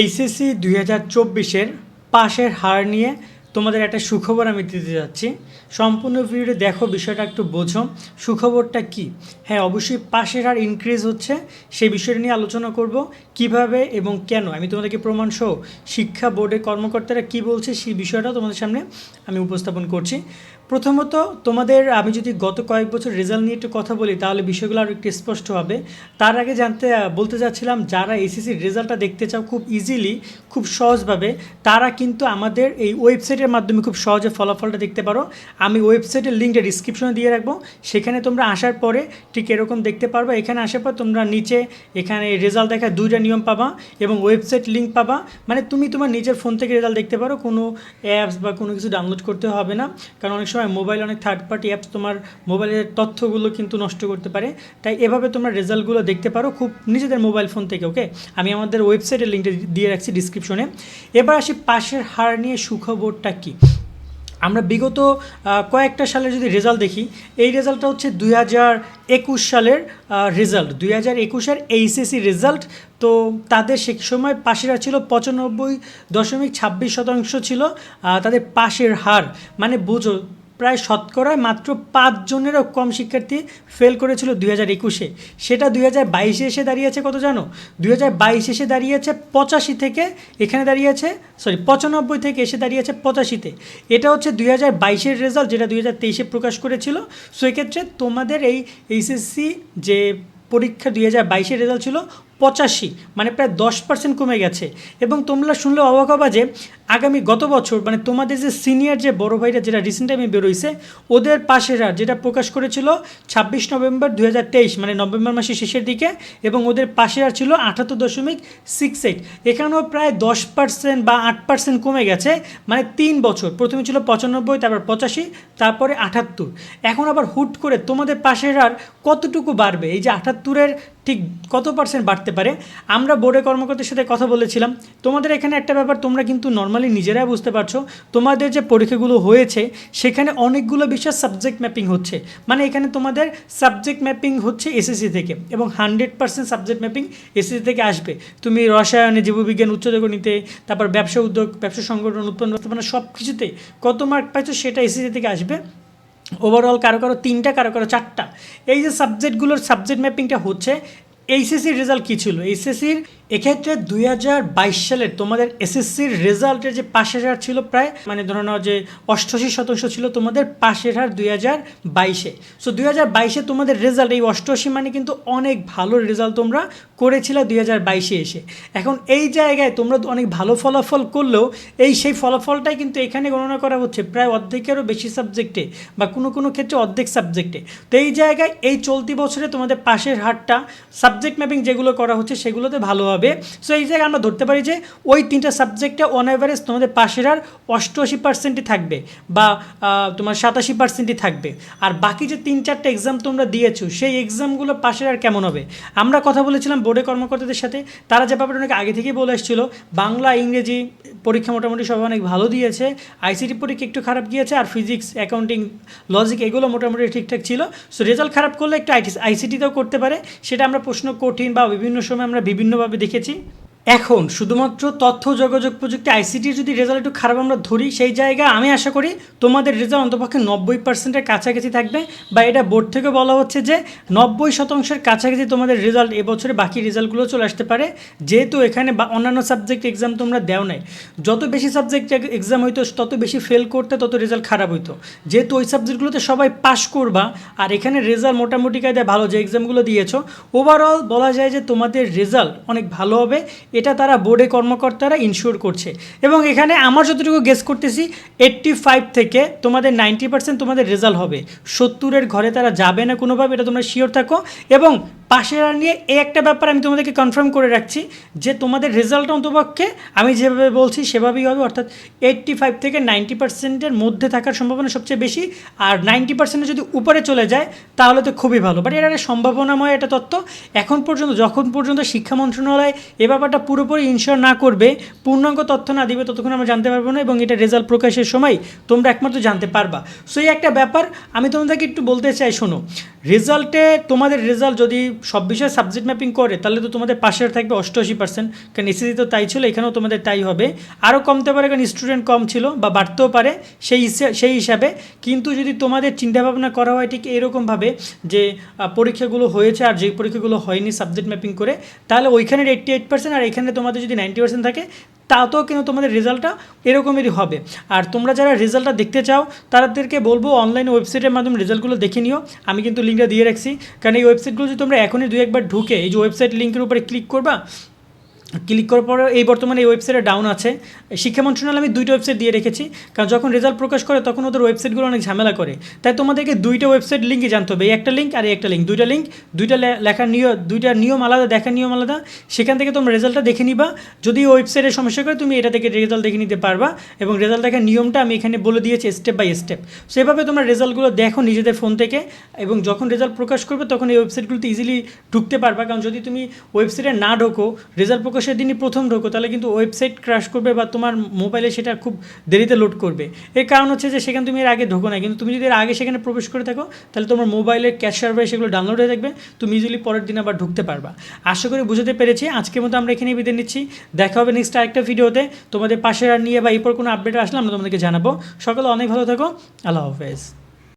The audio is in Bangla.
এইচএসসি দুই হাজার চব্বিশের পাশের হার নিয়ে তোমাদের একটা সুখবর আমি দিতে যাচ্ছি। সম্পূর্ণ ভিডিওটা দেখো, বিষয়টা একটু বোঝো। সুখবরটা কি? হ্যাঁ অবশ্যই পাশের হার ইনক্রিজ হচ্ছে, সেই বিষয়টা নিয়ে আলোচনা করব, কীভাবে এবং কেন? আমি তোমাদেরকে প্রমাণ সহ শিক্ষা বোর্ডের কর্মকর্তারা কি বলছে সেই বিষয়টা তোমাদের সামনে আমি উপস্থাপন করছি। প্রথমত, তোমাদের আমি যদি গত কয়েক বছর রেজাল্ট নিয়ে একটু কথা বলি, তাহলে বিষয়গুলো আরও একটু স্পষ্ট হবে। তার আগে জানতে, বলতে চাচ্ছিলাম, যারা এসএসসির রেজাল্টটা দেখতে চাও খুব ইজিলি খুব সহজভাবে, তারা কিন্তু আমাদের এই ওয়েবসাইটের মাধ্যমে খুব সহজে ফলাফলটা দেখতে পারো। আমি ওয়েবসাইটের লিঙ্কটা ডিসক্রিপশনে দিয়ে রাখব। সেখানে তোমরা আসার পরে ঠিক এরকম দেখতে পারবে। এখানে আসার পর তোমরা নিচে, এখানে রেজাল্ট দেখার দুইটা নিয়ম পাবা এবং ওয়েবসাইট লিঙ্ক পাবা। মানে তুমি তোমার নিজের ফোন থেকে রেজাল্ট দেখতে পারো। কোনো অ্যাপস বা কোনো কিছু ডাউনলোড করতে হবে না। কারণ অনেক সময় মোবাইল অনেক থার্ড পার্টি অ্যাপস তোমার মোবাইলের তথ্যগুলো কিন্তু নষ্ট করতে পারে। তাই এভাবে তোমরা রেজাল্টগুলো দেখতে পারো খুব নিজেদের মোবাইল ফোন থেকে ওকে আমি আমাদের ওয়েবসাইটের লিঙ্কটা দিয়ে রাখছি ডিসক্রিপশনে এবার আসি পাশের হার নিয়ে সুখবরটা কী? আমরা বিগত কয়েকটা সালের যদি রেজাল্ট দেখি, এই রেজাল্টটা হচ্ছে দুই হাজার একুশ সালের রেজাল্ট দুই হাজার একুশের এইচএসসি রেজাল্ট তো তাদের সে সময় পাশেরা ছিল পঁচানব্বই দশমিক ছাব্বিশ শতাংশ ছিল তাদের পাশের হার। মানে বুঝো প্রায় শতকরা মাত্র পাঁচজনেরও কম শিক্ষার্থী ফেল করেছিল দুই হাজার একুশে। সেটা দুই হাজার বাইশে এসে দাঁড়িয়েছে কত জানো? দুই হাজার বাইশে এসে দাঁড়িয়েছে পঁচাশি থেকে এখানে দাঁড়িয়েছে সরি পঁচানব্বই থেকে এসে দাঁড়িয়েছে পঁচাশিতে। এটা হচ্ছে দুই হাজার বাইশের রেজাল্ট যেটা দুই হাজার তেইশে প্রকাশ করেছিল। সো এক্ষেত্রে তোমাদের এই এইচএসসি যে পরীক্ষা দুই হাজার বাইশের রেজাল্ট ছিল পঁচাশি মানে প্রায় দশ পার্সেন্ট কমে গেছে। এবং তোমরা শুনলে অবাক হবা যে আগামী গত বছর মানে তোমাদের যে সিনিয়র যে বড় ভাইরা যেটা রিসেন্ট টাইমে বেরোইছে, ওদের পাশেরা যেটা প্রকাশ করেছিল ছাব্বিশ নভেম্বর দুহাজার তেইশ মানে নভেম্বর মাসের শেষের দিকে, এবং ওদের পাশেরা ছিল আঠাত্তর দশমিক সিক্স এইট এখানেও প্রায় দশ পার্সেন্ট বা আট পার্সেন্ট কমে গেছে মানে তিন বছর। প্রথমে ছিল পঁচানব্বই, তারপর পঁচাশি, তারপরে আটাত্তর। এখন আবার হুট করে তোমাদের পাশের আর কতটুকু বাড়বে? এই যে আটাত্তরের ঠিক কত পার্সেন্ট বাড়তে পারে? আমরা বোর্ডের কর্মকর্তার সাথে কথা বলেছিলাম। তোমাদের এখানে একটা ব্যাপার, তোমরা কিন্তু নর্মালি নিজেরাই বুঝতে পারছ। তোমাদের যে পরীক্ষাগুলো হয়েছে, সেখানে অনেকগুলো বিষয় সাবজেক্ট ম্যাপিং হচ্ছে। মানে এখানে তোমাদের সাবজেক্ট ম্যাপিং হচ্ছে এসএসসি থেকে এবং hundred percent subject mapping SSC থেকে আসবে। তুমি রসায়নে, জীববিজ্ঞান উচ্চতগণিতে তারপর ব্যবসা উদ্যোগ, ব্যবসা সংগঠন, উৎপন্ন ব্যবস্থাপনা সব কিছুতে কত মার্ক পাইছো সেটা এসএসসি থেকে আসবে? ওভারঅল কারও কারও তিনটা, কারও কারও চারটা। এই যে সাবজেক্টগুলোর সাবজেক্ট ম্যাপিংটা হচ্ছে, এইচএসসির রেজাল্ট কী ছিল? এইচএসসির এক্ষেত্রে দুই হাজার বাইশ সালের তোমাদের এসএসসির রেজাল্টের যে পাশের হার ছিল প্রায় মানে ধরে নাও যে অষ্টআশি শতাংশ ছিল তোমাদের, পাশের হার দুই হাজার বাইশে। সো দুই হাজার বাইশে তোমাদের রেজাল্ট এই অষ্টআশি মানে কিন্তু অনেক ভালো রেজাল্ট তোমরা করেছিলে দুই হাজার বাইশে এসে। এখন এই জায়গায় তোমরা অনেক ভালো ফলাফল করলেও, এই সেই ফলাফলটাই কিন্তু এখানে গণনা করা হচ্ছে প্রায় অর্ধেকেরও বেশি সাবজেক্টে বা কোনো কোনো ক্ষেত্রে অর্ধেক সাবজেক্টে তো এই জায়গায় এই চলতি বছরে তোমাদের পাশের হারটা সাবজেক্ট ম্যাপিং যেগুলো করা হচ্ছে সেগুলোতে ভালো হবে সো এই জায়গায় আমরা ধরতে পারি যে, ওই তিনটা সাবজেক্টে অন অ্যাভারেজ তোমাদের পাশের আর অষ্টআশি পার্সেন্টই থাকবে বা তোমার সাতাশি পার্সেন্টই থাকবে। আর বাকি যে তিন চারটে এক্সাম তোমরা দিয়েছ, সেই এক্সামগুলো পাশের আর কেমন হবে? আমরা কথা বলেছিলাম বোর্ডে কর্মকর্তাদের সাথে, তারা যে ব্যাপারটা অনেক আগে থেকেই বলে এসেছিল বাংলা, ইংরেজি পরীক্ষা মোটামুটি সবাই অনেক ভালো দিয়েছে আইসিটি পরীক্ষা একটু খারাপ গিয়েছে, আর ফিজিক্স অ্যাকাউন্টিং লজিক এগুলো মোটামুটি ঠিকঠাক ছিল। সো রেজাল্ট খারাপ করলে একটু আইসিটিতেও করতে পারে। সেটা আমরা প্রশ্ন কঠিন বা বিভিন্ন সময় আমরা বিভিন্নভাবে দেখেছি এখন শুধুমাত্র তথ্য যোগাযোগ প্রযুক্তি আইসিটির যদি রেজাল্ট একটু খারাপ আমরা ধরি, সেই জায়গায় আমি আশা করি তোমাদের রেজাল্ট অন্তপক্ষে নব্বই পার্সেন্টের কাছাকাছি থাকবে। বা এটা বোর্ড থেকে বলা হচ্ছে যে নব্বই শতাংশের কাছাকাছি তোমাদের রেজাল্ট এবছরে বাকি রেজাল্টগুলো চলে আসতে পারে। যেহেতু এখানে বা অন্যান্য সাবজেক্ট এক্সাম তোমরা দেও নাই। যত বেশি সাবজেক্ট এক্সাম হইতো, তত বেশি ফেল করতে তত রেজাল্ট খারাপ হইতো। যেহেতু ওই সাবজেক্টগুলোতে সবাই পাশ করবা, আর এখানে রেজাল্ট মোটামুটি কায়দায় ভালো যে এক্সামগুলো দিয়েছ ওভারঅল বলা যায় যে তোমাদের রেজাল্ট অনেক ভালো হবে। এটা তারা বোর্ডে কর্মকর্তারা ইনশিওর করছে। এবং এখানে আমার যতটুকু গেস করতেছি এইট্টি ফাইভ থেকে তোমাদের নাইনটি পার্সেন্ট তোমাদের রেজাল্ট হবে। সত্তরের ঘরে তারা যাবে না কোনোভাবে, এটা তোমরা শিওর থাকো। এবং আর নিয়ে এই একটা ব্যাপার আমি তোমাদেরকে কনফার্ম করে রাখছি যে তোমাদের রেজাল্ট অন্তপক্ষে আমি যেভাবে বলছি সেভাবেই হবে, অর্থাৎ এইট্টি ফাইভ থেকে নাইনটি পার্সেন্টের মধ্যে থাকার সম্ভাবনা সবচেয়ে বেশি। আর নাইনটি পার্সেন্টে যদি উপরে চলে যায়, তাহলে তো খুবই ভালো। বাট এটা সম্ভাবনাময় একটা তত্ত্ব, এখন পর্যন্ত, যখন পর্যন্ত শিক্ষা মন্ত্রণালয় এ ব্যাপারটা পুরোপুরি ইনশিওর না করবে, পূর্ণাঙ্গ তথ্য না দিবে, ততক্ষণ আমরা জানতে পারব না এবং এটা রেজাল্ট প্রকাশের সময় তোমরা একমাত্র জানতে পারবা। সো এই একটা ব্যাপার আমি তোমাদেরকে একটু বলতে চাই, শোনো রেজাল্টে তোমাদের রেজাল্ট যদি সব বিষয়ে সাবজেক্ট ম্যাপিং করে, তাহলে তো তোমাদের পাশের থাকবে অষ্টআশি পার্সেন্ট কারণ এসএসসি তো তাই ছিল, এখানেও তোমাদের তাই হবে। আরও কমতে পারে, কারণ স্টুডেন্ট কম ছিল বা বাড়তেও পারে সেই সেই হিসাবে। কিন্তু যদি তোমাদের চিন্তাভাবনা করা হয় ঠিক এরকমভাবে যে পরীক্ষাগুলো হয়েছে আর যে পরীক্ষাগুলো হয়নি সাবজেক্ট ম্যাপিং করে, তাহলে ওইখানের এইট্টি এইট পার্সেন্ট আর এখানে তোমাদের যদি নাইনটি পার্সেন্ট থাকে তাতেও কিন্তু তোমাদের রেজাল্টটা এরকমেরই হবে। আর তোমরা যারা রেজাল্টটা দেখতে চাও, তাদেরকে বলব অনলাইন ওয়েবসাইটের মাধ্যমে রেজাল্টগুলো দেখে নিও। আমি কিন্তু লিঙ্কটা দিয়ে রাখছি। কারণ এই ওয়েবসাইটগুলো যদি তোমরা এখনই দু একবার ঢুকে, এই যে ওয়েবসাইট লিঙ্কের উপরে ক্লিক করবা ক্লিক করার পরে এই বর্তমানে এই ওয়েবসাইটে ডাউন আছে। শিক্ষা মন্ত্রণালয়, আমি দুইটা ওয়েবসাইট দিয়ে রেখেছি। কারণ যখন রেজাল্ট প্রকাশ করে, তখন ওদের ওয়েবসাইটগুলো অনেক ঝামেলা করে। তাই তোমাদেরকে দুইটা ওয়েবসাইট লিঙ্কই জানতে হবে। একটা লিঙ্ক আর একটা লিঙ্ক দুইটা লিঙ্ক দুইটা লেখার নিয়ম দুইটা নিয়ম আলাদা, দেখার নিয়ম আলাদা। সেখান থেকে তোমরা রেজাল্টটা দেখে নিবা। যদি ওয়েবসাইটের সমস্যা করে, তুমি এটা থেকে রেজাল্ট দেখে নিতে পারবা। এবং রেজাল্ট দেখার নিয়মটা আমি এখানে বলে দিয়েছি স্টেপ বাই স্টেপ সেভাবে তোমরা রেজাল্টগুলো দেখো নিজেদের ফোন থেকে। এবং যখন রেজাল্ট প্রকাশ করবে, তখন এই ওয়েবসাইটগুলোতে ইজিলি ঢুকতে পারবা। কারণ যদি তুমি ওয়েবসাইটে না ঢোকো রেজাল্ট প্রকাশের দিনই প্রথম ঢোকো, তাহলে কিন্তু ওয়েবসাইট ক্রাশ করবে বা তোমার মোবাইলে সেটা খুব দেরিতে লোড করবে। এর কারণ হচ্ছে যে সেখানে তুমি এর আগে ঢোকো না কিন্তু তুমি যদি এর আগে সেখানে প্রবেশ করে থাকো, তাহলে তোমার মোবাইলের ক্যাশ সার্ভারে সেগুলো ডাউনলোড হয়ে থাকবে, তুমি ইজিলি পরের দিন আবার ঢুকতে পারবা। আশা করি বুঝতে পেরেছি, আজকের মতো আমরা এখানেই বিদায় নিচ্ছি। দেখা হবে নেক্সট আরেকটা ভিডিওতে তোমাদের পাশে আর নিয়ে বা এরপর কোনো আপডেট আসলে আমরা তোমাদেরকে জানাব। সকালে অনেক ভালো থাকো, আল্লাহ হাফেজ।